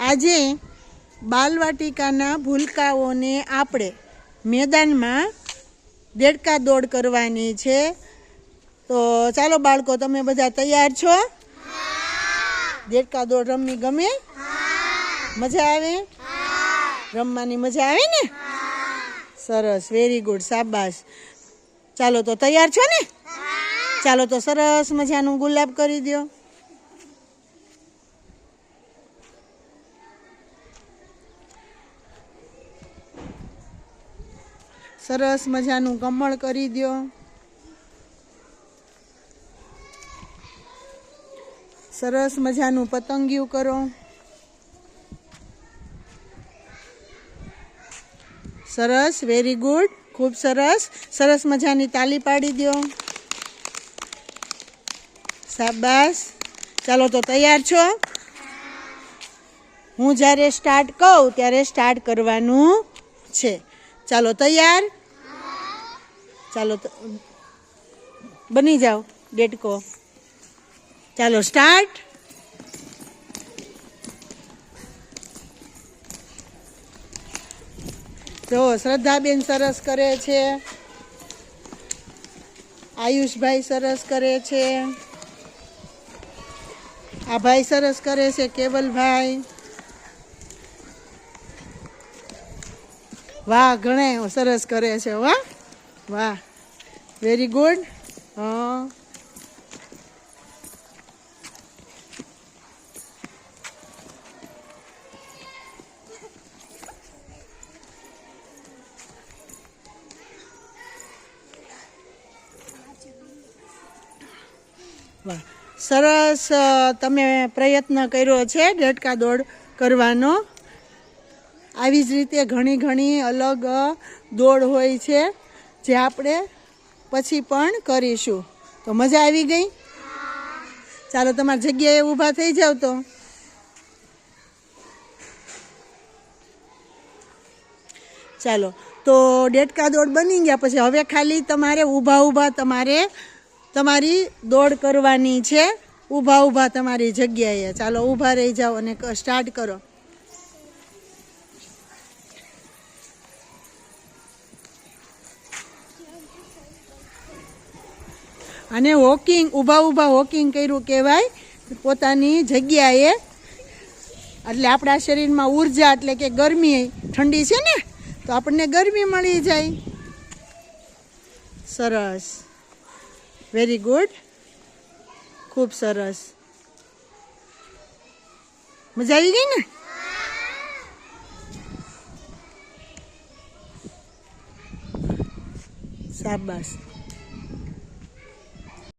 આજે બાલવાટિકાના ભૂલકાઓને આપણે મેદાનમાં દેડકા દોડ કરવાની છે. તો ચાલો બાળકો, તમે બધા તૈયાર છો? દેડકા દોડ રમવી ગમે? મજા આવે? રમવાની મજા આવે ને? સરસ વેરી ગુડ સાબાસ ચાલો તો તૈયાર છો ને? ચાલો તો સરસ મજાનું ગુલાબ કરી દો સરસ મજાનું કમળ કરી દો સરસ મજાનું પતંગિયું કરો. સરસ વેરી ગુડ ખૂબ સરસ. સરસ મજાની તાલી પાડી દો શાબાશ. ચાલો તો તૈયાર છો? હું જ્યારે સ્ટાર્ટ કહું ત્યારે સ્ટાર્ટ કરવાનું છે. ચાલો તૈયાર. ચાલો બની જાઓ ડેટકો ચાલો, સ્ટાર્ટ. જો, શ્રદ્ધાબેન સરસ કરે છે. આયુષભાઈ સરસ કરે છે. આ ભાઈ સરસ કરે છે, કેવલભાઈ. વાહ, ઘણે સરસ કરે છે વાહ વાહ. વેરી ગુડ હા. વાહ. સરસ તમે પ્રયત્ન કર્યો છે ડેટકા દોડ કરવાનો. આવી જ રીતે ઘણી ઘણી અલગ દોડ હોય છે. જે આપણે પછી પણ કરીશું. તો મજા આવી ગઈ? ચાલો, તમારી જગ્યાએ ઊભા થઈ જાવ તો. ચાલો, તો ડેટકા દોડ બની ગયા પછી હવે ખાલી તમારે ઊભા ઊભા તમારે તમારી દોડ કરવાની છે. ઊભા ઊભા તમારી જગ્યાએ. ચાલો, ઊભા રહી જાઓ અને સ્ટાર્ટ કરો. અને વોકિંગ ઊભા ઊભા વોકિંગ કર્યું કહેવાય. પોતાની જગ્યાએ. એટલે આપણા શરીરમાં ઊર્જા એટલે કે ગરમી ઠંડી છે ને, તો આપણને ગરમી મળી જાય. સરસ. વેરી ગુડ ખૂબ સરસ. મજા આવી ગઈ ને? શાબાશ